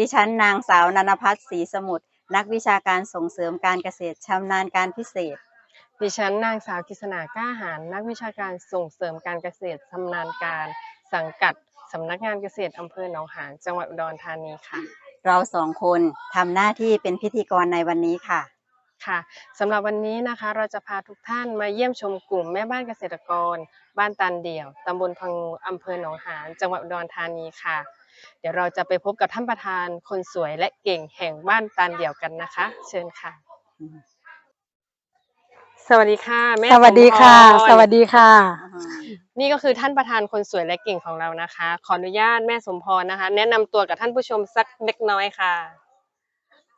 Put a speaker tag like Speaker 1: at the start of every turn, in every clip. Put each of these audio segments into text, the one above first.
Speaker 1: สวัสดีค่ะดิฉันนางสาวนันพัฒน์ศรีสมุทรนักวิชาการส่งเสริมการเกษตรชำนาญการพิเศษ
Speaker 2: ดิฉันนางสาวกิษณากล้าหาร นักวิชาการส่งเสริมการเกษตรชำนาญการสังกัดสำนักงานเกษตรอำเภอหนองหานจังหวัดอุดรธานีค่ะ
Speaker 1: เราสองคนทำหน้าที่เป็นพิธีกรในวันนี้ค่ะ
Speaker 2: ค่ะสำหรับวันนี้นะคะเราจะพาทุกท่านมาเยี่ยมชมกลุ่มแม่บ้านเกษตรกร บ้านตันเดี่ยวตำบลพังงูอำเภอหนองหานจังหวัดอุดรธานีค่ะ เดี๋ยวเราจะไปพบกับท่านประธานคนสวยและเก่งแห่งบ้านตันเดี่ยวกันนะคะ เชิญค่ะ สวัสดีค่ะแม่
Speaker 3: สวัสดีค่ะ
Speaker 2: มพร
Speaker 3: สวัสดีค่ะ
Speaker 2: นี่ก็คือท่านประธานคนสวยและเก่งของเรานะคะ ขออนุญาตแม่สมพรนะคะ แนะนำตัวกับท่านผู้ชมสักเล็กน้อยค่ะ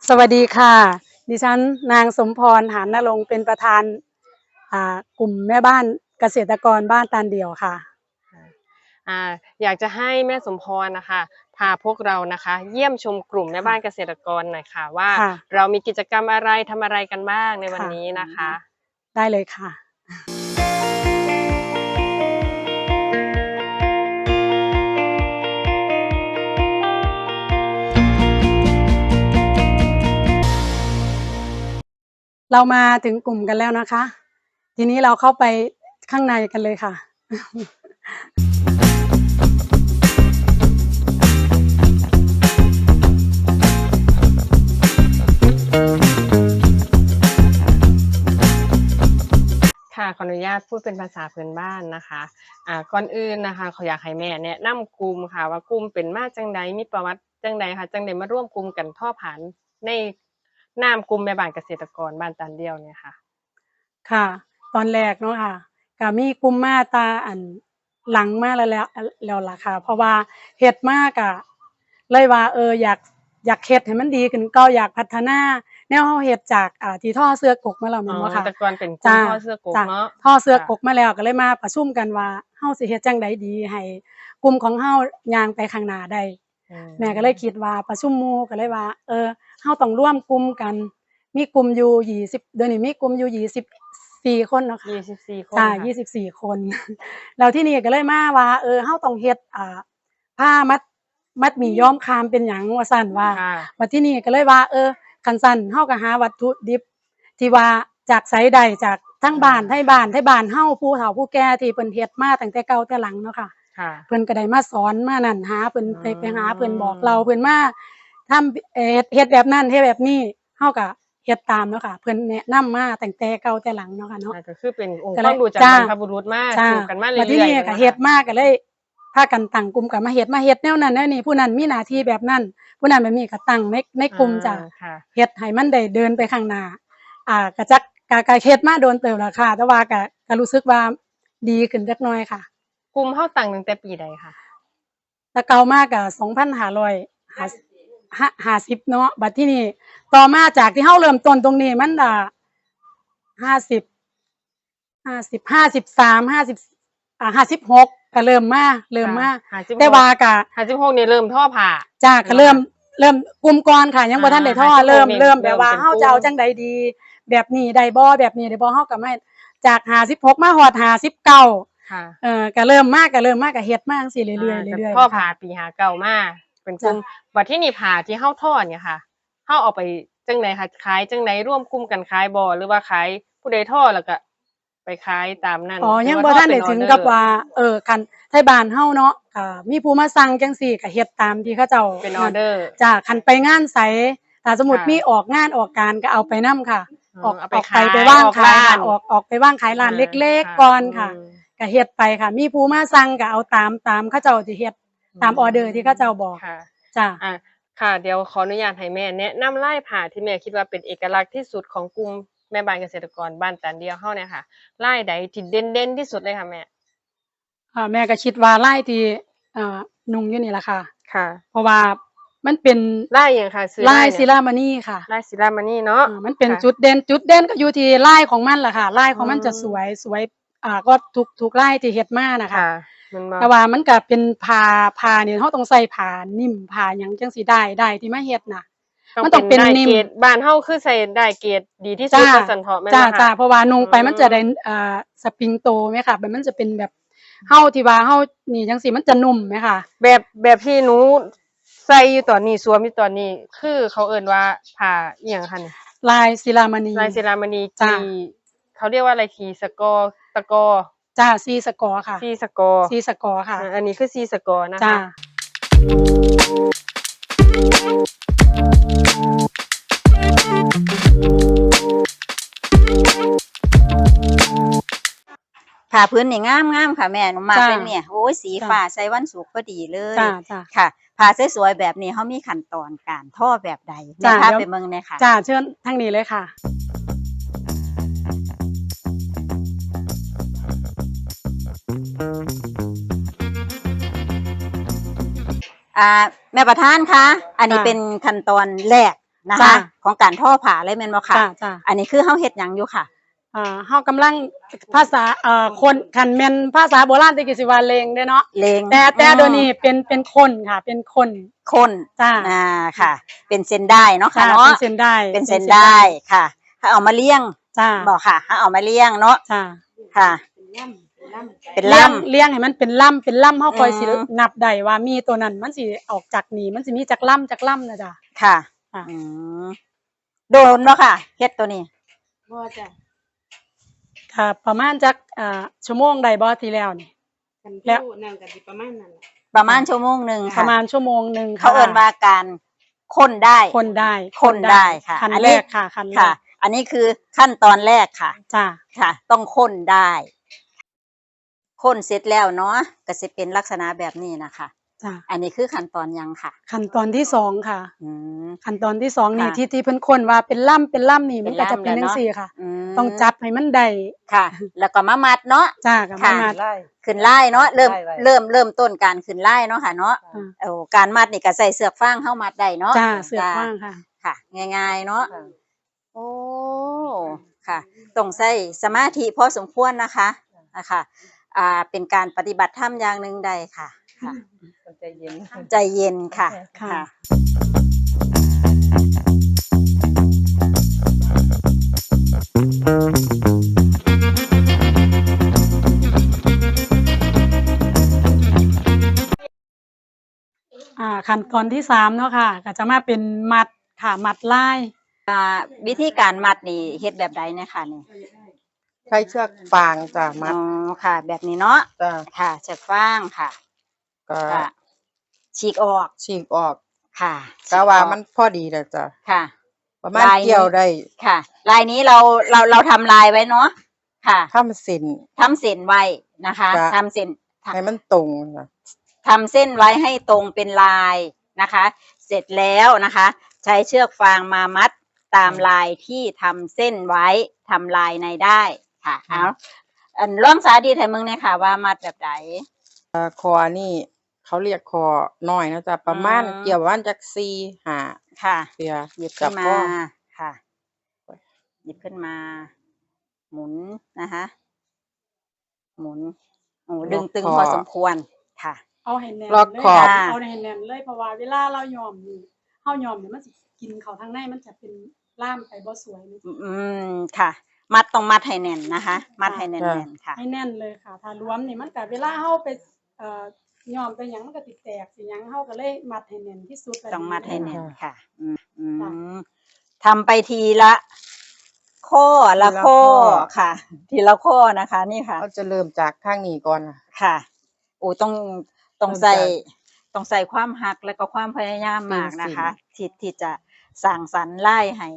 Speaker 3: สวัสดีค่ะ ดิฉันนางสมพรหานนรงค์เป็นประธานอ่ากลุ่มแม่บ้านเกษตรกรบ้านตานเดี่ยวค่ะ
Speaker 2: อ่าอยากจะให้แม่สมพรนะคะพาพวกเรานะคะ เยี่ยมชมกลุ่มแม่บ้านเกษตรกรหน่อยค่ะ ว่า
Speaker 3: ค่ะ
Speaker 2: เรามีกิจกรรมอะไรทำอะไรกันบ้างในวัน
Speaker 3: ค่ะ
Speaker 2: นี้นะคะ
Speaker 3: ได้เลยค่ะเรามาถึงกลุ่มกันแล้วนะคะ ทีนี้เราเข้าไปข้างในกันเลยค่ะ
Speaker 2: ค่ะขออนุญาตพูดเป็นภาษาพื้นบ้านนะคะอ่าก่อนอื่นนะคะขออยากให้แม่แนะนำกลุ่มค่ะ ว่ากลุ่มเป็นมาจังใดมีประวัติจังใดค่ะจังใดมาร่วมกลุ่มกันท่อผ่านในนามกลุ่มแม่บ้านเกษตรกรบ้านตันเดียวเนี่ยค่ะ
Speaker 3: ค่ะ ตอนแรกเนาะค่ะก็มีกลุ่มมาตาอันหลังมาแล้วแล้วแล้วล่ะค่ะ เพราะว่าเฮ็ดมากอะเลยว่าเอออยากอยากเฮ็ดให้มันดีขึ้นก็อยากพัฒนา แนวเฮาเฮ็ดจากอ่าที่ท่อเสื้อกกมาแล้วแม่นบ่ค่ะ
Speaker 2: แต่ก่อนเป็นกลุ่ม
Speaker 3: จ้า
Speaker 2: ท่อเสื้อกก
Speaker 3: จ้า
Speaker 2: เนาะ
Speaker 3: ท่อเสื้อกกมาแล้วก็เลยมาประชุมกันว่าเฮาสิเฮ็ดจังใดดีให้กลุ่มของเฮาย่างไปข้างหน้าได้
Speaker 2: อื
Speaker 3: แม่ก็เลยคิดว่าประชุมหมู่ก็เลยว่า เออเฮาต้องร่วมกลุ่มกัน มีกลุ่มอยู่ยี่สิบเดี๋ยวนี้มีกลุ่มอยู่ยี่สิบสี่คนเนาะค่ะ
Speaker 2: ยี่สิบสี่คน
Speaker 3: จ้า
Speaker 2: ค่ะ
Speaker 3: ยี่สิบสี่คน แล้วที่นี่ก็เลยมาว่า เออเฮาต้องเฮ็ดอ่าผ้ามัดมัดหมี่ย้อมคามเป็นหยังว่าซั่นว่า
Speaker 2: ค่ะ
Speaker 3: ว่าที่นี่ก็เลยว่า เออ คันซั่นเฮาก็หาวัตถุดิบที่ว่าจากไสใดจากทั้งบ้านไทบ้านไทบ้านเฮาผู้เฒ่าผู้แก่ที่เพิ่นเฮ็ดมาตั้งแต่เก่าแต่หลังเนาะค่ะ
Speaker 2: ค่ะ
Speaker 3: เพิ่นก็ได้มาสอนมานั่นหาเพิ่นไป
Speaker 2: อืม
Speaker 3: ไปหาเพิ่นบอกเราเพิ่นมาทำเอ่อเฮ็ดเฮ็ดแบบนั้นเฮ็ดแบบนี้เฮาก็เฮ็ดตามเนาะค่ะเพิ่นแนะนำมาตั้งแต่เก่าแต่หลังเนาะค่ะเนาะ
Speaker 2: อ่าก็คือเป็นองค์
Speaker 3: ก็
Speaker 2: ค
Speaker 3: เล
Speaker 2: วายมรู้จาก
Speaker 3: จ้า
Speaker 2: บรรพบุรุษมา
Speaker 3: จ้า
Speaker 2: สู่กันมาเรื่อยๆ
Speaker 3: ที่นี่ก็
Speaker 2: นะคะ
Speaker 3: เฮ็ดมาก็เลย พากันตั้งกลุ่มกันมาเฮ็ดมาเฮ็ดแนวนั้นแนวนี้ผู้นั้นมีหน้าที่แบบนั้น ผู้นั้นแบบนี้ก็ตั้งในในกลุ่มจ้ะ
Speaker 2: อ่าค่ะ
Speaker 3: เฮ็ดให้มันได้เดินไปข้างหน้าอ่าก็จักก็ก็เฮ็ดมาโดนเติบแล้วค่ะ แต่ว่าก็ก็รู้สึกว่าดีขึ้นจักหน่อยค่ะ
Speaker 2: กลุ่มเฮาตั้งตั้งแต่ปีใดค่ะ
Speaker 3: แต่เก่ามากอะสองพันห้าร้อยห้าสิบเนาะบัดที่นี่ต่อมาจากที่เฮาเริ่มต้นตรงนี้มันอะห้าสิบห้าสิบห้าสิบสามห้าสิบอ่าห้าสิบหก ก็เริ่มมาเริ่มมา
Speaker 2: ห้าสิบหก
Speaker 3: แต่ว่ากะ
Speaker 2: ห้าสิบหกนี่เริ่มท่อผ่า
Speaker 3: จ้าก็เริ่มเริ่มกลุ่มก่อนค่ะ ยังบ่ทันได้ท่อ
Speaker 2: อ่า
Speaker 3: เริ่ม
Speaker 2: 56
Speaker 3: เริ่มแบบว่า
Speaker 2: เริ่มเป็น
Speaker 3: เฮาจะเอา
Speaker 2: กลุ่ม
Speaker 3: จังใดดี แบบนี้ได้บ่แบบนี้ได้บ่เฮาก็ไม่จากห้าสิบหกมาฮอดห้าสิบเก้า
Speaker 2: ค่ะ
Speaker 3: เออก็เริ่มมากก็เริ่มมากก็เฮ็ดมาจังซี่เรื่อยๆเรื่อยๆา
Speaker 2: ท่อ
Speaker 3: ค่ะ
Speaker 2: ผ่าปีหาเก่ามาเป็นกลุ่มบัดที่นี่ผ่าที่เฮาท่อเนี่ยค่ะเฮาเอาไปจังไหนคะขายจังไหนร่วมกลุ่มกันขายบ่หรือว่าขายผู้ใดท่อแล้วก็ ไปขายตามนั้น
Speaker 3: อ๋อ
Speaker 2: หรื
Speaker 3: ยัง
Speaker 2: ว่
Speaker 3: บ่ทันได้
Speaker 2: ท่อ
Speaker 3: ถึง
Speaker 2: เป็ออเดอร์
Speaker 3: กับว่า เออคันไทบ้านเฮาเนาะก็มีผู้มาสั่งจังซี่ก็เฮ็ดตามที่เขาเจ้า
Speaker 2: เป็นออเดอร์
Speaker 3: จ้ะคันไปงานไสถ้าสมมุติ
Speaker 2: ค่ะ
Speaker 3: มีออกงานออกการก็เอาไปนํค่ะ ออก
Speaker 2: เอา
Speaker 3: อ
Speaker 2: ไป
Speaker 3: อก
Speaker 2: ขาย
Speaker 3: ไปว่าง
Speaker 2: ออก
Speaker 3: ขาย
Speaker 2: ร้า
Speaker 3: ค่ะ
Speaker 2: น
Speaker 3: ออกออกไปว่างขายร้าน
Speaker 2: อ่า
Speaker 3: เล็ก
Speaker 2: ค่ะ
Speaker 3: ๆก่อนค่ะ
Speaker 2: อืม
Speaker 3: ก็เฮ็ดไปค่ะ มีผู้มาสั่งก็เอาตามตามเขาเจ้าที่เฮ็ดตามออเดอร์ที่เขาเจ้าบอก
Speaker 2: ค่ะ
Speaker 3: จ้ะ
Speaker 2: อะค่ะ เดี๋ยวขออนุญาตให้แม่แนะนำไล่ผ่าที่แม่คิดว่าเป็นเอกลักษณ์ที่สุดของกลุ่ม แม่บ้านเกษตรกรบ้านตันเดียวเฮาเนี่ยค่ะไล่ใดที่เด่นๆที่สุดเลยค่ะแม่
Speaker 3: อ่าแม่ก็คิดว่าไล่ที่อ่านุ่งอยู่นี่ล่ะค่ะ
Speaker 2: ค่ะ
Speaker 3: เพราะว่ามันเป็น
Speaker 2: ไล่อย่างค่ะซื้อ
Speaker 3: ลาย
Speaker 2: เนี่ย
Speaker 3: ศิลามณีค่ะ
Speaker 2: ไล่ศิลามานี่เนาะ
Speaker 3: อ่ามันเป็น
Speaker 2: ค่ะ
Speaker 3: จุดเด่นจุดเด่นก็อยู่ที่ลายของมันแหละค่ะลายของมัน
Speaker 2: อืม
Speaker 3: จะสวยสวยอ่าก็ทุกทุกลายที่เฮ็ดมานะคะ
Speaker 2: ค่ะมันบ่
Speaker 3: แต่ว่ามันก็เป็นผ้าผ้าเนี่ยเฮาต้องใส่ผ้านิ่มผ้าหยังจังสิได้ได้ที่มาเฮ็ดน่ะ มันต้องเป็น
Speaker 2: ได้
Speaker 3: นิ่ม
Speaker 2: เกรดบ้านเฮาคือใส่ได้เกรดดีที่สุด
Speaker 3: จ้า
Speaker 2: ว่าสันเถาะแม่น
Speaker 3: จ้า
Speaker 2: บ่
Speaker 3: จ้า
Speaker 2: ค่ะ
Speaker 3: เพราะว่านุ่งไป
Speaker 2: อืม
Speaker 3: มันจะได้อ่าสปริงโตไหมค่ะแบบมันจะเป็นแบบเฮาที่ว่าเฮานี่จังสิมันจะนุ่มไหมค่ะ
Speaker 2: แบบแบบที่หนูใส่ส่อยู่ตอนนี้สวมอยู่ตอนนี้ คือเขาเอิ้นว่าผ้าอีหยังคะนี่
Speaker 3: ลายศิลามณี
Speaker 2: ลายเซรามณี
Speaker 3: จ้ะ
Speaker 2: กีเขาเรียกว่าอะไรคีสกอร์ตะกอ
Speaker 3: จ้าซีสกอร์ค่ะ
Speaker 2: ซีสกอร์
Speaker 3: ซีสกอร์ค่ะ
Speaker 2: อ่าอันนี้คือซีสกอร์นะ
Speaker 3: จ้า
Speaker 2: คะ
Speaker 1: ผ้าพื้นนี่งามงามๆค่ะแม่หนูมา
Speaker 3: จ้ะ
Speaker 1: เป็นเนี่ยโอ้ยสี
Speaker 3: จ้ะ
Speaker 1: ฟ้าใส่วันสุกพอดีเลย
Speaker 3: จ้าจ้า
Speaker 1: ค่ะผ้าสวยๆแบบนี้เขามีขั้นตอนการท่อแบบใดแม่
Speaker 3: จ้ะ
Speaker 1: พา
Speaker 3: เดี๋ยว
Speaker 1: ไปเมืองเนี่ยค่ะ
Speaker 3: จ้าเชิญทางนี้เลยค่ะ
Speaker 1: อ่าแม่ประธานคะอันนี้
Speaker 3: จ้ะ
Speaker 1: เป็นขั้นตอนแรกนะคะ
Speaker 3: จ้ะ
Speaker 1: ของการท่อผ้าเลยแม่นบ่ค่ะ
Speaker 3: จ้าจ้า
Speaker 1: อันนี้คือเฮาเฮ็ดหยังอยู่ค่ะ
Speaker 3: อ่าเฮากำลังภาษาเอ่อคนคันแม่นภาษาโบราณตะกี้สิว่าเลงเด้อเนาะ
Speaker 1: เลง
Speaker 3: แต่แต่
Speaker 1: อืม
Speaker 3: เดี๋ยวนี้เป็นเป็นคนค่ะ เป็นคน
Speaker 1: คน
Speaker 3: จ้า
Speaker 1: อ่าค่ะ เป็นเส้นได้เนาะค่ะ
Speaker 3: จ้า
Speaker 1: เนาะ
Speaker 3: เป็นเส้นได้
Speaker 1: เป็นเส้นได้ค่ะถ้าเอามาเลี้ยง
Speaker 3: จ้า
Speaker 1: บอกค่ะถ้าเอามาเลี้ยงเนาะ
Speaker 3: จ้า
Speaker 1: ค่ะ เป็น
Speaker 3: เลี้ยง
Speaker 1: ล่ำ
Speaker 3: เลี้ยงให้มันเป็นล่ำเป็นล่ำเฮาคอยสิ
Speaker 1: อืม
Speaker 3: นับได้ว่ามีตัวนั้นมันสิออกจากนี่มันสิมีจากล่ำจากล่ำนะจ้ะ
Speaker 1: ค่ะ
Speaker 3: ค่ะ
Speaker 1: อืมโดนเนาะค่ะเฮ็ดตัวนี้
Speaker 3: ค่ะ ประมาณจักอ่าชั่วโมงใดบ่ที่แล้วนี่แล้ว
Speaker 4: นั่งกันสิประมาณนั้นแหละ
Speaker 1: ประมาณชั่วโมงหนึ่ง
Speaker 3: ป
Speaker 1: ค่ะ
Speaker 3: ระมาณชั่วโมงหนึงค่ะ
Speaker 1: เขาเอิ้นว่าการค้นได้
Speaker 3: คนได้
Speaker 1: คนได้ค่ะ
Speaker 3: คัน
Speaker 1: อัน
Speaker 3: แร
Speaker 1: นี้
Speaker 3: กค่ะคันแร
Speaker 1: ค่ะ
Speaker 3: ก
Speaker 1: อันนี้คือขั้นตอนแรกค่ะ
Speaker 3: จ้า
Speaker 1: ค่ะ ต้องค้นได้ ค้นเสร็จแล้วเนาะก็จะเป็นลักษณะแบบนี้นะคะ
Speaker 3: จ้า
Speaker 1: อันนี้คือขั้นตอนยังค่ะ
Speaker 3: ขั้นตอนที่สองค่ะ
Speaker 1: อืม
Speaker 3: ขั้นตอนที่สองนี่
Speaker 1: ค่ะ
Speaker 3: ที่ที่เพิ่นคนว่าเป็นล่ำเป็นล่ำนี่
Speaker 1: เป็
Speaker 3: มันนก็จะเป็น
Speaker 1: ล่ำแล้ว
Speaker 3: จัง
Speaker 1: เนาะ
Speaker 3: ซี่ค่ะ
Speaker 1: ม
Speaker 3: ต้องจับให้มันได้
Speaker 1: ค่ะ แล้วก็มามัดเนาะ
Speaker 3: จ้ากับ
Speaker 1: ค่ะ
Speaker 3: มา
Speaker 4: ไล่
Speaker 1: ขึ้นไล่เนาะเริ่ม
Speaker 4: ไล่ไว้
Speaker 1: เริ่มเริ่มต้นการขึ้นไล่เนาะค่ะเนาะ
Speaker 3: อ่า
Speaker 1: โอ้การมัดนี่ก็ใส่เสือกฟางเข้ามัดได้เนาะ
Speaker 3: จ้าเสือก
Speaker 1: จ้
Speaker 3: ว่างค่ะ
Speaker 1: ค่ะ ง่ายๆเนาะ
Speaker 4: ค่ะ
Speaker 1: โอ้ค่ะต้องใส่สมาธิพอสมควรนะคะนะคะ อ่าเป็นการปฏิบัติธรรมอย่างหนึ่งใดค่ะค่ะ
Speaker 4: คนใจเย็น
Speaker 1: ใจเย็นค่ะ
Speaker 3: ค่ะ
Speaker 1: ค่ะ
Speaker 3: อ่าขั้นตอนที่สามเนาะค่ะ ก็จะมาเป็นมัดค่ะมัดลาย
Speaker 1: อ่าวิธีการมัดนี่เฮ็ดแบบใดเนี่ยค่ะนี่
Speaker 4: ใช้เชือกฟางจ้ะมั
Speaker 1: อ๋
Speaker 4: ด
Speaker 1: อค่ะ แบบนี้เนาะ
Speaker 4: จ้ะ
Speaker 1: ค่ะเชือกฟางค่ะ
Speaker 4: ก็
Speaker 1: ค่ะฉีกออก
Speaker 4: ฉีกออก
Speaker 1: ค่ะ
Speaker 4: ก็ว่า
Speaker 1: ฉีกออก
Speaker 4: มันพอดีเลยจ้ะ
Speaker 1: ค่ะ
Speaker 4: ประมาณ
Speaker 1: ลายนี้
Speaker 4: เกี่ยวได้
Speaker 1: ค่ะ ลายนี้เราเราเราทำลายไว้เนาะค่ะ
Speaker 4: ถ้ามันสิน
Speaker 1: ทำเส้นไว้นะคะ
Speaker 4: จ้ะ
Speaker 1: ทำเส้น
Speaker 4: ให้มันตรงจ้ะ
Speaker 1: ทำเส้นไว้ให้ตรงเป็นลายนะคะ เสร็จแล้วนะคะ ใช้เชือกฟางมามัดตามลายที่ทำเส้นไว้ทำลายในได้ ค่ะเอาอันลองสาธิตให้มึงเนี่ยค่ะ ว่ามัดแบบไหน
Speaker 4: เอ่อคอนี่เขาเรียกคอน้อยนะจ๊ะประมาณ
Speaker 1: อืม
Speaker 4: เกี่ยวประมาณจักสี่ห้า
Speaker 1: ค่ะ
Speaker 4: เสีย
Speaker 1: หยิบ
Speaker 4: จั
Speaker 1: ขึ้
Speaker 4: บ
Speaker 1: นมา
Speaker 4: ข้อ
Speaker 1: ค่ะ หยิบขึ้นมา หมุนนะคะ หมุนโอ้ดึงตึงพอสมควรค่ะ
Speaker 3: เอาให้แน่น
Speaker 4: ลอก
Speaker 3: เลย
Speaker 4: ขอบ
Speaker 3: ค่ะเอาให้แน่นเลยเพราะว่าเวลาเรายอมนี่เฮายอมเนี่ยมันสิกินเขาทางในมันจะเป็นล่ามไปบ่สวยมันสิ
Speaker 1: อืมค่ะ มัดต้องมัดให้แน่นนะคะ มัดให้แน่นๆค่ะ
Speaker 3: ให้แน่นเลยค่ะ ถ้ารวมนี่มันก็เวลาเฮาไปเอ่อยอมไปหยังมันก็ติดแตกสิหยังเฮาก็เลยมัดให้แน่นที่สุดแล้ว
Speaker 1: ต้องมัดให้แน่นค่ะ อืมอื
Speaker 3: ค่ะ
Speaker 1: มทำไปทีละข้อละ
Speaker 4: ทีละ
Speaker 1: ข้อ
Speaker 4: ข้อ
Speaker 1: ค่ะ ทีละข้อนะคะ นี่ค่ะ
Speaker 4: เขาจะเริ่มจากข้างนี้ก่อนน่ะ
Speaker 1: ค่ะโอ้ต้องต้อง
Speaker 4: เริ่ม
Speaker 1: ใส่
Speaker 4: จาก
Speaker 1: ต้องใส่ความหักและก็ความพยายามมากนะคะ
Speaker 4: จริง
Speaker 1: ที่ที่จะสร้างสรรค์ไล่ให้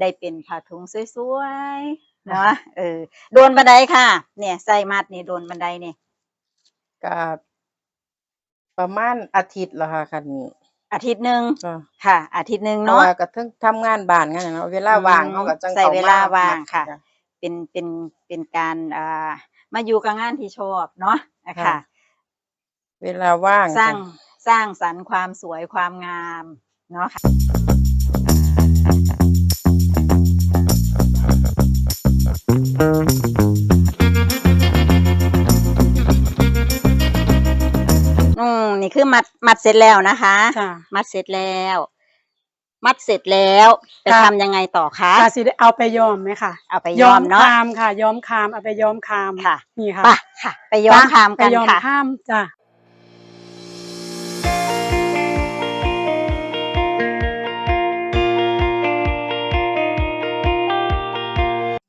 Speaker 1: ได้เป็นผ้าถุงสวยๆ เนาะเออโดนบันไดค่ะ เนี่ยใส่มัดนี่โดนบันไดเนี่ย
Speaker 4: ก็ประมาณอาทิตย์ละค่ะคันนี้
Speaker 1: อาทิตย์หนึ่ง
Speaker 4: จ้ะ
Speaker 1: ค่ะ อาทิตย์หนึ่ง
Speaker 4: เพราะ
Speaker 1: เนาะ
Speaker 4: ว่าก็ถึงทำงานบ้านกันน่ะเนาะเวลาว่าง
Speaker 1: อืม
Speaker 4: เขาก็จัง
Speaker 1: ใส่
Speaker 4: ข้ม
Speaker 1: เวลาว่างค่ะ
Speaker 4: จ้
Speaker 1: เป็นเป็นเป็นการอ่ามาอยู่กับงานที่ชอบเนาะนะ
Speaker 4: ค่ะ
Speaker 1: คะ
Speaker 4: เวลาว่าง
Speaker 1: สร้าง
Speaker 4: จ้ะ
Speaker 1: สร้างสรรค์ความสวยความงามเนาะค่ะ อืมนี่คือมัดมัดเสร็จแล้วนะคะ
Speaker 3: จ้ะ
Speaker 1: มัดเสร็จแล้ว มัดเสร็จแล้วจะ
Speaker 3: ค่ะ
Speaker 1: ทำยังไงต่อคะ
Speaker 3: ก็สิได้เอาไปย้อมไหมค่ะ
Speaker 1: เอาไปย้อมเนาะ
Speaker 3: คามค่ะ ย้อมคามเอาไปย้อมคาม
Speaker 1: ค่ะ
Speaker 3: นี่ค่ะ
Speaker 1: ไปค่ะ ไปย้อมคามกัน
Speaker 3: ไปย้อม
Speaker 1: ค่ะ
Speaker 3: คามจ้ะ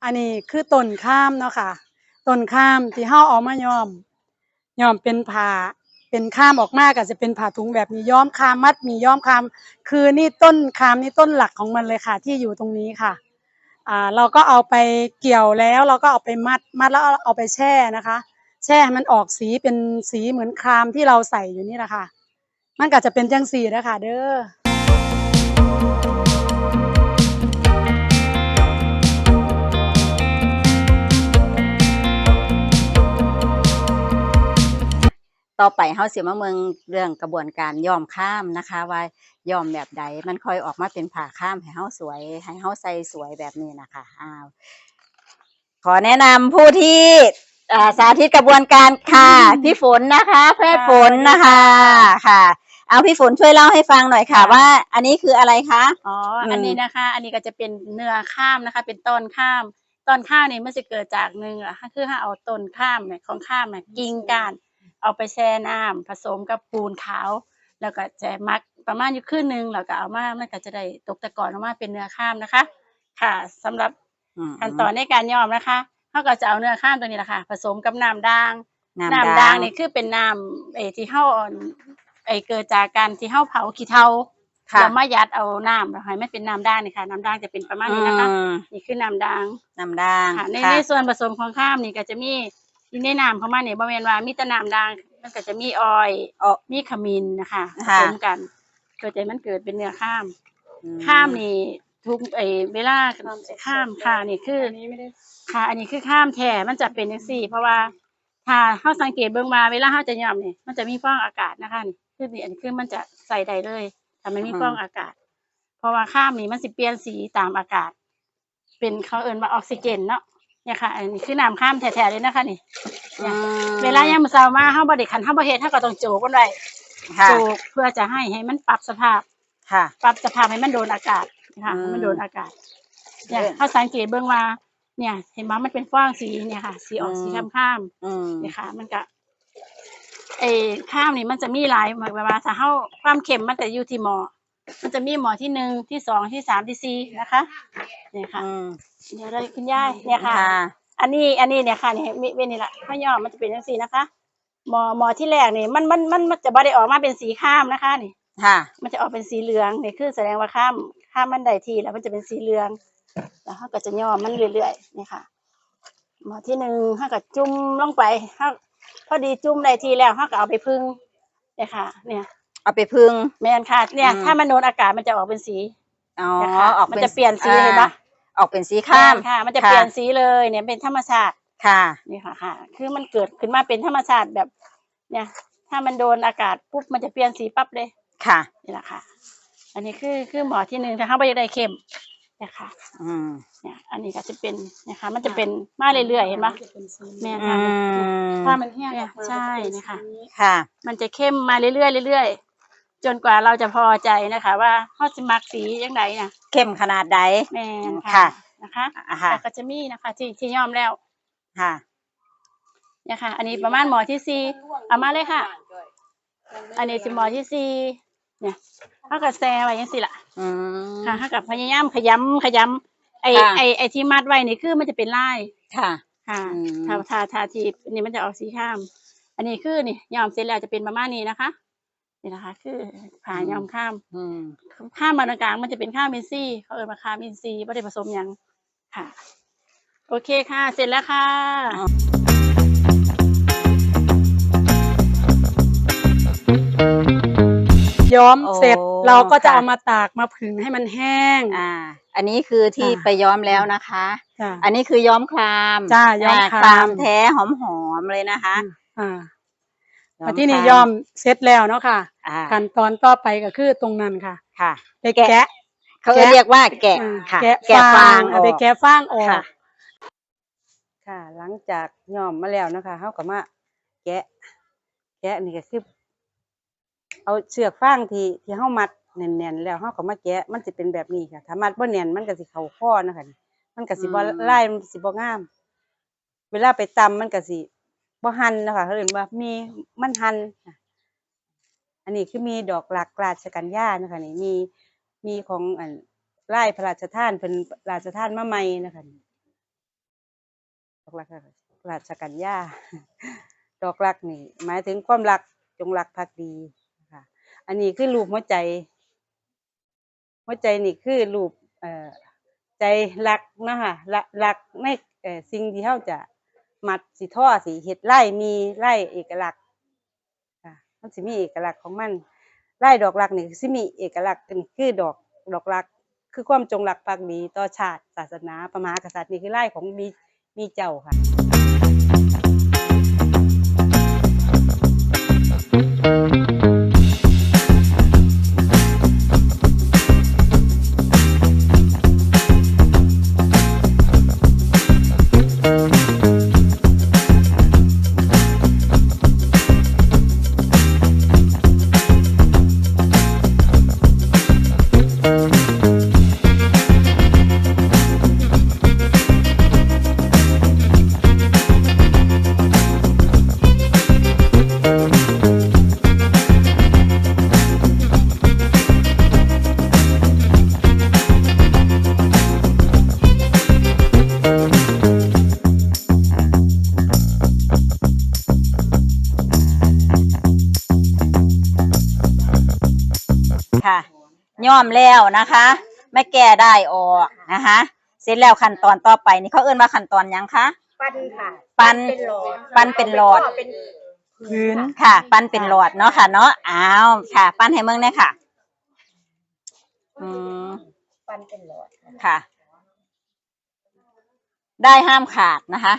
Speaker 3: อันนี้คือต้นข้ามเนาะค่ะต้นข้ามที่เฮาเอามาย้อมย้อมเป็นผ้าเป็นข้ามออกมาก็จะเป็นผ้าถุงแบบนี้ย้อมคามมัดมีย้อมคาม คือนี่ต้นคามนี่ต้นหลักของมันเลยค่ะ ที่อยู่ตรงนี้ค่ะอ่าเราก็เอาไปเกี่ยวแล้วเราก็เอาไปมัดมัดแล้วเอาไปแช่นะคะ แช่ให้มันออกสีเป็นสีเหมือนคามที่เราใส่อยู่นี่แหละค่ะมันก็จะเป็นจังสีนะคะเด้อ
Speaker 1: ต่อไปเฮาสิมาเมืองเรื่องกระบวนการย้อมข้ามนะคะ ว่าย้อมแบบใดมันค่อยออกมาเป็นผ้าข้ามให้เฮาสวย ให้เฮาใส่สวยแบบนี้นะคะอ้าวขอแนะนำผู้ที่อ่าสาธิตกระบวนการค่ะพี่ฝนนะคะ แพทย์ฝนนะคะค่ะ เอาพี่ฝนช่วยเล่าให้ฟังหน่อยค่ะ ว่า อันนี้คืออะไรคะ
Speaker 5: อ๋อ
Speaker 1: อืม
Speaker 5: อันนี้นะคะ อันนี้ก็จะเป็นเนื้อข้ามนะคะ เป็นต้นข้าม ต้นข้ามนี่มันจะเกิดจากหนึ่งอะค่ะคือถ้าเอาต้นข้ามเนี่ยของข้ามเนี่ยกิ่งก้าน เอาไปแช่น้ำผสมกับปูนขาว แล้วก็จะมักประมาณอยู่คืนนึงแล้วก็เอามามันก็จะได้ตกตะกอนออกมาเป็นเนื้อข้ามนะคะ ค่ะสำหรับ
Speaker 1: อืม
Speaker 5: ขั้นตอนในการย้อมนะคะเขาก็จะเอาเนื้อข้ามตัวนี้แหละค่ะ ผสมกับน้ำด่าง
Speaker 1: น้ำ
Speaker 5: น้ำ
Speaker 1: ด่า
Speaker 5: ด่างงนี่คือเป็นน้ำไอ้ที่เฮาเอาไอ้เกิดจากการที่เฮาเผาขี้เถ้า
Speaker 1: ค่ะ
Speaker 5: แล้วมายัดเอาน้ำแล้วให้มันเป็นน้ำด่างนี่ค่ะน้ำด่างจะเป็นประมาณนี้นะคะ
Speaker 1: อืม
Speaker 5: นี่คือน้ำด่าง
Speaker 1: น้ำด่าง
Speaker 5: ค่ะใน
Speaker 1: ค่ะ
Speaker 5: ในส่วนผสมของข้ามนี่ก็จะมี ที่ในน้ำของมันเนี่ยบ่แม่นว่ามีแต่น้ำด่างมันก็จะมีออยล์
Speaker 1: อ๋อ
Speaker 5: มีขมิ้นนะคะผ
Speaker 1: ค่ะ
Speaker 5: สมกันเพื่อจะให้มันเกิดเป็นเนื้อข้าม
Speaker 1: อื
Speaker 5: ข้ามนี่ทุกไอ้เวลาข้ามค่ะนี่คือค่ะ อันนี้คือข้ามแท้มันจะเป็นจังซี่ เพราะว่าถ้าเฮาสังเกตเบิ่งมาเวลาเฮาจะย่อมนี่มันจะมีฟองอากาศนะคะนี่คือนี่อันนี้คือมันจะใส่ได้เลยถ้ามันมีฟองอากาศ เพราะว่าข้ามนี่มันสิเปลี่ยนสีตามอากาศ เป็นเขาเอิ้นว่าออกซิเจนเนาะ เนี่ยค่ะ อันนี้คือน้ำข้ามแท้ๆเลยนะคะนี่
Speaker 1: อืม
Speaker 5: เวลายามมื้อเช้ามาเฮาบ่ได้คันเฮาบ่เฮ็ดเฮาก็ต้องโจกมันไว้
Speaker 1: ค่ะ
Speaker 5: โจกเพื่อจะให้ให้มันปรับสภาพ
Speaker 1: ค่ะ
Speaker 5: ปรับสภาพให้มันโดนอากาศนะคะ
Speaker 1: อืม
Speaker 5: ให้มันโดนอากาศ เนี่ย
Speaker 1: เออ
Speaker 5: เขาสังเกตเบื้องว่า เนี่ย เห็นว่ามันเป็นฟองสีเนี่ยค่ะ สีออก
Speaker 1: อืม
Speaker 5: สีข้าม
Speaker 1: อืม
Speaker 5: ๆเนี่ยค่ะ มันก็ไอ้ข้ามนี่มันจะมีหลายหมายความว่าถ้าเฮาความเค็มมันจะอยู่ที่หมอ มันจะมีหมอที่หนึ่งที่สองที่สามที่สี่นะคะเนี่ยค่ะ
Speaker 1: อืม
Speaker 5: เดี๋ยวได้คุณย่ายเนี่ยค่ะ
Speaker 1: ค่ะ
Speaker 5: อันนี้อันนี้เนี่ยค่ะเนี่ยมีเวนี่ละข้าวย่อมันจะเป็นจังซี่นะคะ หมอหมอที่แรกนี่มันมันมันมันจะบ่ได้ออกมาเป็นสีข้ามนะคะนี่
Speaker 1: ค่ะ
Speaker 5: มันจะออกเป็นสีเหลืองนี่คือแสดงว่าข้ามข้ามมันได้ทีแล้วมันจะเป็นสีเหลือง แล้วเขาก็จะย่อมันเรื่อยๆนี่ค่ะ หมอที่หนึ่งเขาก็จุ่มลงไปเขาพอดีจุ่มได้ทีแล้วเขาก็เอาไปพึ่งเนี่ยค่ะ เนี่ย
Speaker 1: เอาไปพึ่ง
Speaker 5: แมนค่ะ เนี่ย
Speaker 1: อืม
Speaker 5: ถ้ามันโดนอากาศมันจะออกเป็นสี
Speaker 1: อ๋อ
Speaker 5: เนี่ยค่ะ
Speaker 1: ออก
Speaker 5: มันจะเปลี่ยนสี
Speaker 1: อ่า
Speaker 5: เห็นปะ
Speaker 1: ออกเป็นสีข้าม
Speaker 5: แนค่ะ มันจะ
Speaker 1: ค่ะ
Speaker 5: เปลี่ยนสีเลยเนี่ยเป็นธรรมชาติ
Speaker 1: ค่ะ
Speaker 5: นี่ค่ะค่ะ คือมันเกิดขึ้นมาเป็นธรรมชาติแบบ เนี่ย ถ้ามันโดนอากาศปุ๊บมันจะเปลี่ยนสีปั๊บเลย
Speaker 1: ค่ะ
Speaker 5: นี่แหละค่ะ อันนี้คือคือหมอที่หนึ่งถ้าเขาไปได้เข้มเนี่ยค่ะ
Speaker 1: อืม
Speaker 5: เนี่ย อันนี้ก็จะเป็นนะคะ มันจะเป็นมาเรื่อยๆเห็นปะแม่
Speaker 1: อื
Speaker 5: ค่ะ
Speaker 1: ม
Speaker 5: ถ้ามันแห้งเนี่ยใช่นะคะ
Speaker 1: ค่ะ
Speaker 5: มันจะเข้มมาเรื่อยๆเรื่อยๆ จนกว่าเราจะพอใจนะคะ ว่าเขาจะมักสียังไงน่ะ
Speaker 1: เข้มขนาดใด
Speaker 5: แม่น
Speaker 1: ค่ะ
Speaker 5: ค่ะ นะคะ
Speaker 1: อ่าค่ะ
Speaker 5: แต่ก็จะมีนะคะ ที่ที่ยอมแล้ว
Speaker 1: ค่ะ
Speaker 5: เนี่ยค่ะอันนี้ประมาณหมอที่สี่เอามาเลยค่ะ อันนี้จะหมอที่สี่เนี่ยเขาก็แซ่ไว้ยังสิล่ะ
Speaker 1: อืม
Speaker 5: ค่ะเขากับพยายามขยำขยำไอ
Speaker 1: ค่ะ
Speaker 5: ไอไอที่มัดไว้นี่คือมันจะเป็นลาย
Speaker 1: ค่ะ
Speaker 5: ค่ะ
Speaker 1: อืม
Speaker 5: ทาทาทาทีอันนี้มันจะออกสีข้าม อันนี้คือนี่ยอมเสร็จแล้วจะเป็นประมาณนี้นะคะ นี่นะคะ คือผ่ายอมข้าม
Speaker 1: อืม
Speaker 5: ข้ามมาตรงกลางมันจะเป็นข้ามมินซี่ เขาเอ่ยมาข้ามมินซี่ไม่ได้ผสมหยังค่ะ โอเคค่ะ เสร็จแล้วค่ะ
Speaker 3: ย้อมเสร็จ
Speaker 1: โอ้
Speaker 3: เราก็จะ
Speaker 1: ค่ะ
Speaker 3: เอามาตากมาผึ่งให้มันแห้ง
Speaker 1: อ่า อันนี้คือที่
Speaker 3: ค่ะ
Speaker 1: ไปย้อมแล้วนะคะ
Speaker 3: จ้ะ
Speaker 1: อันนี้คือย้อมคลาม
Speaker 3: จ้าย้อม
Speaker 1: อ่
Speaker 3: คลาม
Speaker 1: คลาม แท้หอมๆเลยนะคะ
Speaker 3: อ่า
Speaker 1: ย้อ
Speaker 3: มาที่นี่ยอมเสร็จแล้วเนาะค่ะ
Speaker 1: อ่า
Speaker 3: ขั้นตอนต่อไปก็คือตรงนั้นค่ะ
Speaker 1: ค่ะ
Speaker 3: ไปแกะ
Speaker 1: เขา
Speaker 3: แกะ
Speaker 1: เรียกว่าแกะ
Speaker 3: อ่า
Speaker 1: ค่ะ
Speaker 3: แกะ
Speaker 1: แกะฟาง
Speaker 3: เอาไป
Speaker 1: ออก
Speaker 3: แกะฟางออก
Speaker 1: ค่ะ
Speaker 4: ค่ะ หลังจากย้อมมาแล้วนะคะเขาก็มาแกะ แกะนี่ก็คือเอาเชือกฟางที่ที่เฮามัดแน่นๆแล้วเฮาก็มาแกะมันสิเป็นแบบนี้ค่ะ ถ้ามัดบ่แน่นมันก็สิเข้าคอนะคะมันก็สิบ่
Speaker 1: อืม
Speaker 4: ลายมันสิบ่งาม เวลาไปตำมันก็สิบ่หันนะคะเขาเรียกว่ามีมันหันค่ะ อันนี้คือมีดอกหลักราชกัญญานะคะนี่มีมีของอันไร่พระราชทานเป็นราชทานมาใหม่นะคะนี่อกรักราชกัญญาดอกรักนี่หมายถึงความรักจงรักภักดีค่ะอันนี้คือรูปหัวใจ หัวใจนี่คือรูปเอ่อใจรักนะคะรักรักในเอ่อสิ่งที่เขาจะมัดสิท่อสิเห็ดไร่มีไร่เอกลักษณ มันสิมีเอกลักษณ์ของมันไร่ดอกลักนี่สิมีเอกลักษณ์นี่คือดอกดอกลัก คือความจงรักภักดีต่อชาติศาสนาประมหากษัตริย์นี่คือไร่ของมีมีเจ้าค่ะ
Speaker 1: ค่ะ ย่อมแล้วนะคะแม่แก่ได้ออกนะคะ เสร็จแล้วขั้นตอนต่อไปนี่เขาเอื้นว่าขั้นตอนหยังคะ
Speaker 6: ปั้นค่ะ
Speaker 1: ปั้น
Speaker 6: เป็นหลอด
Speaker 1: ปั้นเป็นหลอด
Speaker 6: เป็น
Speaker 3: พื้น
Speaker 1: ค่ะ ปั้นเป็นหลอดเนาะค่ะเนาะอ้าวค่ะ ปั้นให้เมืองเนี่ยค่ะ อืม
Speaker 6: ปั้นเป็นหลอดค่ะ
Speaker 1: ค่ะ ได้ห้ามขาดนะคะ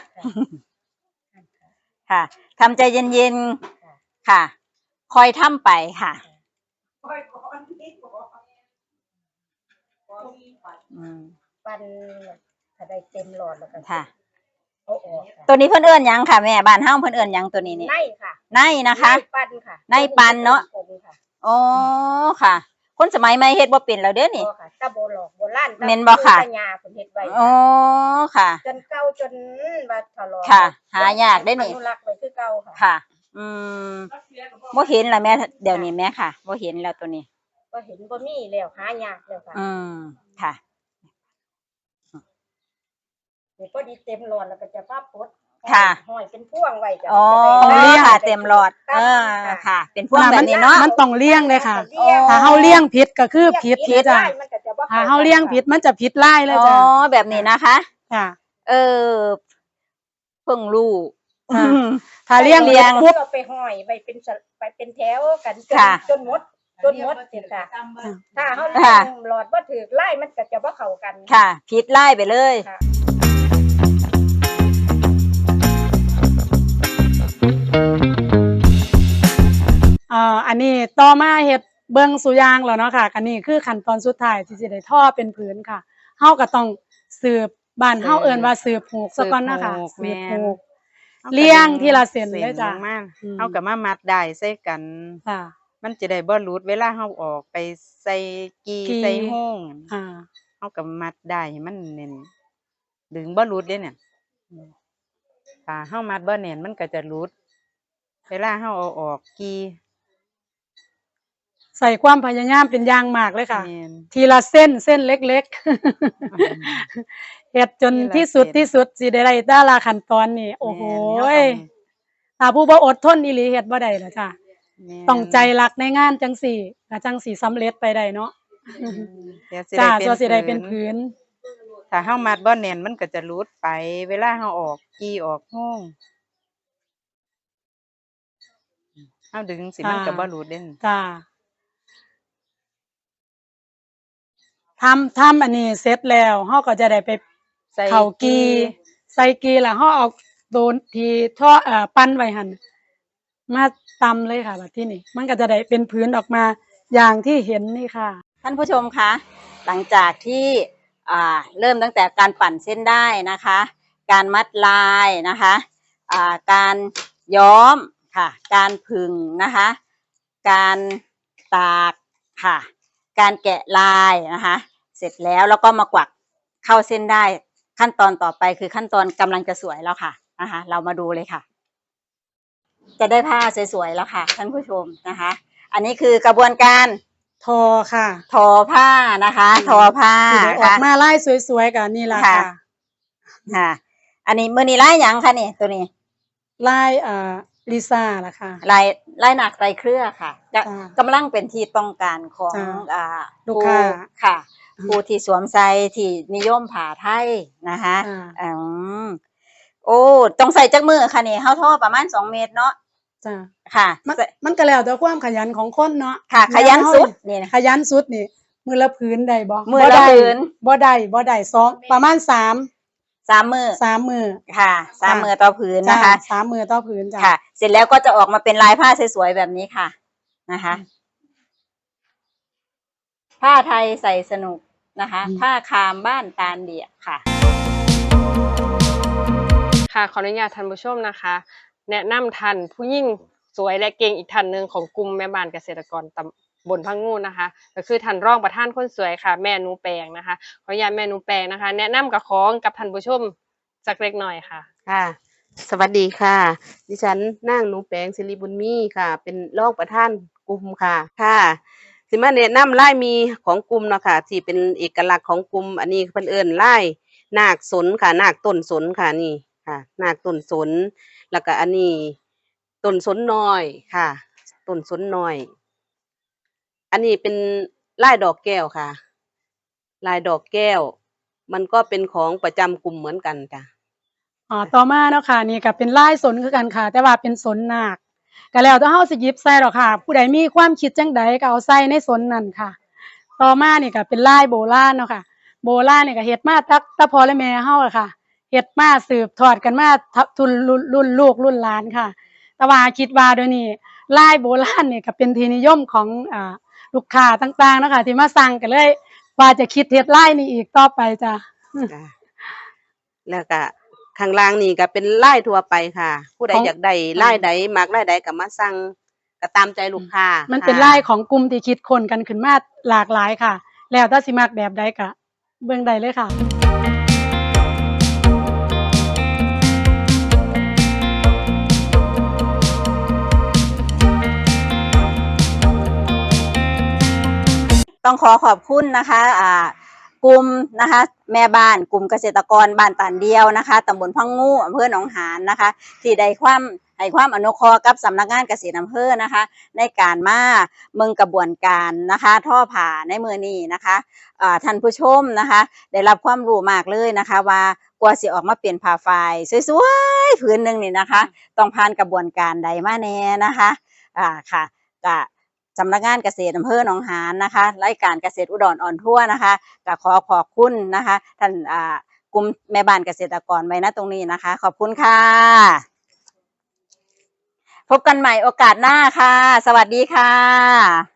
Speaker 1: ค่ะทำใจเย็นๆค่ะ คอยทำไปค่ะ อืม
Speaker 6: ปั้นถ้าได้เต็มหลอดแล้วก็
Speaker 1: ค่ะ
Speaker 6: เอาออกค่ะ
Speaker 1: ตัวนี้เพื่อนเอื้อนหยังค่ะแม่บ้านเฮ้าเพื่อนเอื้อนหยังตัวนี้นี่
Speaker 6: ในค่ะ
Speaker 1: ในนะคะ
Speaker 6: ในปั้นค่ะ
Speaker 1: ในปั้นเนอะ
Speaker 6: ผมค่ะ
Speaker 1: อ๋อค่ะ คนสมัยใหม่เฮ็ดบ่เป็นแล้วเด้อนี่
Speaker 6: พอค่ะตะโบหลอกโบราณ
Speaker 1: แม่นบ่ค่ะ
Speaker 6: ปัญญาเพิ่นเฮ็ดไว้
Speaker 1: อ๋อค่ะ
Speaker 6: จนเก่าจนว่าทะเลาะ
Speaker 1: ค่ะหายากได้นี่
Speaker 6: อนุรักษ์ไว้คือเก่าค่ะ
Speaker 1: ค่ะ อืมบ่เห็นแล้วแม่เดี๋ยวนี้แม่ค่ะบ่เห็นแล้วตัวนี้
Speaker 6: ก็เห็นบ่มีแล้วหายากแล้วค่ะ
Speaker 1: อืมค่ะ
Speaker 6: นี่พอดีเต็มหลอดแล้วก็จะป้าปลด
Speaker 1: ค่ะ
Speaker 6: ห้อยเป็นพ่วงไว้จ้ะ
Speaker 1: อ๋อ
Speaker 6: จะได้
Speaker 1: ค่ะ เต็มหลอด เออค่ะ เป็นพวงแบบนี้เนาะ
Speaker 3: มันต้องเลี้ยงเลยค่ะ
Speaker 6: เลี้ยง
Speaker 3: ถ้าเฮาเลี้ยงผิดก็คือผิด
Speaker 6: ผิด
Speaker 3: จ้ะ
Speaker 6: ได้มันก็จะบ่
Speaker 3: ถ้าเฮาเลี้ยงผิดมันจะผิดไล่เลย
Speaker 1: อ๋อ
Speaker 3: จ้ะ
Speaker 1: แบบนี้นะคะ
Speaker 3: ค่ะ
Speaker 1: เออเพิ่งรู้
Speaker 3: ค่ะ ถ้าเลี้ยง
Speaker 1: เลี้ยง
Speaker 3: ปุ๊บ
Speaker 6: เอาไปห้อยไปเป็นสะไปเป็นแถวกันจน
Speaker 1: ค่ะ
Speaker 6: จนหมด จนหมดสิค่ะ ถ้าเฮา
Speaker 1: ค่ะ
Speaker 6: เลี้ยงหลอดบ่ถือไล่มันก็จะบ่เข้ากัน
Speaker 1: ค่ะผิดไล่ไปเลย
Speaker 6: ค่ะ
Speaker 3: นนี้ต่อมาเฮ็ดเบิ่งสุยางแล้วเนาะค่ะอันนี้คือขั้นตอนสุดท้ายที่สิได้ท่อเป็นผืนค่ะเฮาก็ต้องสืบบ้านเฮาเอิ้นว่าสืบผูกซะก่อนนะคะ
Speaker 7: สืบผูก
Speaker 3: สืบ
Speaker 7: แม่น
Speaker 3: ผูกเลี้ยงทีละเส้นเลยจ้ะ
Speaker 7: ลงมา
Speaker 3: อืม
Speaker 7: เอากับมามัดได้ใส่กัน
Speaker 3: ค่ะ
Speaker 7: มันจะได้บ่หลุดเวลาเฮาออกไปใส่กี
Speaker 3: กี
Speaker 7: ใส่ห้อง
Speaker 3: อ่า
Speaker 7: เอากับมัดได้ให้มันแน่นดึงบ่หลุดเด้เนี่ยถ้าเฮามัดบ่แน่นมันก็จะหลุดเวลาเฮาเอาออกกี
Speaker 3: ใส่ความพยายามเป็นอย่างมากเลยค่ะ
Speaker 7: แม่น
Speaker 3: ทีละเส้นเส้นเล็กๆเฮ็ดจน
Speaker 7: ทีละ
Speaker 3: ที่สุด
Speaker 7: เส้น
Speaker 3: ที่สุดสิได้ได้แต่ละขั้นตอนนี่ โอ้โห
Speaker 7: แม่นเฮา
Speaker 3: ถ้าผู้บ่อดทนอีหลีเฮ็ดบ่ได้ล่ะจ้ะ
Speaker 7: แม่น
Speaker 3: ต้องใจรักในงานจังสี่ก็จังสี่สำเร็จไปได้เนาะ
Speaker 7: เดี๋ยว
Speaker 3: จ้า
Speaker 7: ได้
Speaker 3: ตัวสิได้เป็น
Speaker 7: ผื
Speaker 3: พื้น
Speaker 7: ถ้าเฮามัดบ่แน่นมันก็จะหลุดไป เวลาเฮาออกกีออกห้องเฮาดึงสิมันก็บ่หลุดเด้น
Speaker 3: จ้า ทำทำอันนี้เสร็จแล้วเฮาก็จะได้ไป
Speaker 7: ใส่
Speaker 3: เข้ากีใส่กีแล้วเฮาเอาโดนทีท่อเอ่อปั้นไว้หั่นมาตำเลยค่ะแบบที่นี่ มันก็จะได้เป็นพื้นออกมาอย่างที่เห็นนี่ค่ะ
Speaker 1: ท่านผู้ชมคะ หลังจากที่อ่าเริ่มตั้งแต่การปั่นเส้นได้นะคะ การมัดลายนะคะอ่าการย้อมค่ะ การผึ่งนะคะ การตากค่ะ การแกะลายนะคะ เสร็จแล้วแล้วก็มากวักเข้าเส้นได้ ขั้นตอนต่อไปคือขั้นตอนกำลังจะสวยแล้วค่ะนะคะเรามาดูเลยค่ะ จะได้ผ้าสวยๆแล้วค่ะท่านผู้ชมนะคะ อันนี้คือกระบวนการ
Speaker 3: ทอค่ะ
Speaker 1: ทอผ้านะคะ ทอผ้า
Speaker 3: สิได้ออก
Speaker 1: ค่ะ
Speaker 3: มาไล่สวยๆกับนี่ล่ะ
Speaker 1: ค่ะ
Speaker 3: ค่ะ
Speaker 1: ค่ะ อันนี้มือนี้ลายหยังคะนี่ตัวนี้
Speaker 3: ลายอ่าลิซ่าล่ะค่ะ
Speaker 1: ลายลายหนักลายเครือค่ะกะ
Speaker 3: จ้ะ
Speaker 1: กำลังเป็นที่ต้องการของ
Speaker 3: จ้ะ
Speaker 1: อ่า
Speaker 3: ลูกค้า
Speaker 1: ผู้ค่ะ
Speaker 3: อืม
Speaker 1: ผู้ที่สวมใส่ที่นิยมผ่าไทยนะคะ
Speaker 3: อ่า
Speaker 1: อืมโอ้ต้องใส่จักมือค่ะนี่เฮาท่อประมาณสองเมตรเนาะ
Speaker 3: จ้ะ
Speaker 1: ค่ะ
Speaker 3: มัน
Speaker 1: ใส่
Speaker 3: มันก็แล้วแต่ความขยันของคนเนาะ
Speaker 1: ค่ะ ขยันสุดนี่นะ
Speaker 3: ขยันสุดนี่มือละผืนได้บ่
Speaker 1: มือละ
Speaker 3: บ่ได้
Speaker 1: ผืน
Speaker 3: บ่ได้บ่ได้สองประมาณสาม
Speaker 1: สามมือ
Speaker 3: สามมือ
Speaker 1: ค่ะสาม
Speaker 3: จ้ะ
Speaker 1: มือต่อผืน
Speaker 3: จ้ะ
Speaker 1: นะคะ
Speaker 3: สามมือต่อผืนจ้ะ
Speaker 1: ค่ะ เสร็จแล้วก็จะออกมาเป็นลายผ้าสวยๆแบบนี้ค่ะนะคะ ผ้าไทยใส่สนุกนะคะ ผ้าคามบ้านตาลเดียค่ะ
Speaker 2: ค่ะขออนุญาตท่านผู้ชมนะคะ แนะนำท่านผู้ยิ่งสวยและเก่งอีกท่านหนึ่งของกลุ่มแม่บ้านเกษตรกรตำบลพังงูนะคะ ก็คือท่านรองประธานคนสวยค่ะ แม่หนูแปงนะคะขออนุญาตแม่หนูแปงนะคะ แนะนำกับของกับท่านผู้ชมสักเล็กหน่อยค่ะ
Speaker 8: ค่ะ สวัสดีค่ะ ดิฉันนางหนูแปงศิริบุญมีค่ะ เป็นรองประธานกลุ่มค่ะ ค่ะ สิมาแนะนำไล่มีของกลุ่มเนาะค่ะที่เป็นเอกลักษณ์ของกลุ่ม อันนี้เพิ่นเอิ้นไล่นาคสนค่ะนาคต้นสนค่ะนี่ค่ะ นาคต้นสน แล้วก็อันนี้ต้นสนน้อยค่ะต้นสนน้อย อันนี้เป็นลายดอกแก้วค่ะ ลายดอกแก้ว มันก็เป็นของประจำกลุ่มเหมือนกันจ้ะ
Speaker 3: อ๋อต่อมาเนาะค่ะนี่ก็เป็นลายสนคือกันค่ะ แต่ว่าเป็นสนนาค ก็แล้วแต่เฮาสิหยิบใส่หรอกค่ะ ผู้ใดมีความคิดจังใดก็เอาใส่ในสนนั้นค่ะ ต่อมานี่ก็เป็นลายโบราณเนาะค่ะ โบราณนี่ก็เฮ็ดมาตักตะพอและแม่เฮาอะค่ะเฮ็ดมาสืบทอดกันมาทับทุนรุ่นรุ่นลูกรุ่นหลานค่ะ แต่ว่าคิดว่าเดี๋ยวนี้ลายโบราณนี่ก็เป็นที่นิยมของอ่าลูกค้าต่างๆเนาะคะที่มาสั่งกันเลย ว่าจะคิดเฮ็ดลายนี่อีกต่อไปจ้ะ
Speaker 8: จ้ะแล้วก็ ข้างล่างนี่ก็เป็นไล่ทั่วไปค่ะ ผู้ใด
Speaker 3: ของ
Speaker 8: อยากได้ไล่ใดมักไล่ใดก็มาสั่งก็ตามใจลูกค้า
Speaker 3: มั
Speaker 8: มัน
Speaker 3: เป็นลายของกลุ่มที่คิดคนกันขึ้นมาหลากหลายค่ะ แล้วถ้าสิมักแบบใดก็เบิ่งใดเลยค่ะ
Speaker 1: ต้องขอขอบคุณนะคะ อ่า กลุ่มนะคะ แม่บ้านกลุ่มเกษตรกรบ้านตันเดียวนะคะตำบลพังงูอำเภอหนองหานนะคะที่ได้ความให้ความอนุเคราะห์กับสำนักงานเกษตรอำเภอนะคะ ในการมาเมืองกระบวนการนะคะ ท่อผ่าในมือนี้นะคะท่านผู้ชมนะคะ ได้รับความรู้มากเลยนะคะ ว่ากว่าสิออกมาเปลี่ยนผ่าไฟสวยๆผืนหนึ่งนี่นะคะ ต้องผ่านกระบวนการใดมาแน่นะคะอ่าค่ะก็ สำนักงานเกษตรอำเภอหนองหานนะคะรายการเกษตรอุดรอ่อนทั่วนะคะก็ขอขอบคุณนะคะท่านอ่ากลุ่มแม่บ้านเกษตรกรไว้ณตรงนี้นะคะ ขอบคุณค่ะ พบกันใหม่โอกาสหน้าค่ะ สวัสดีค่ะ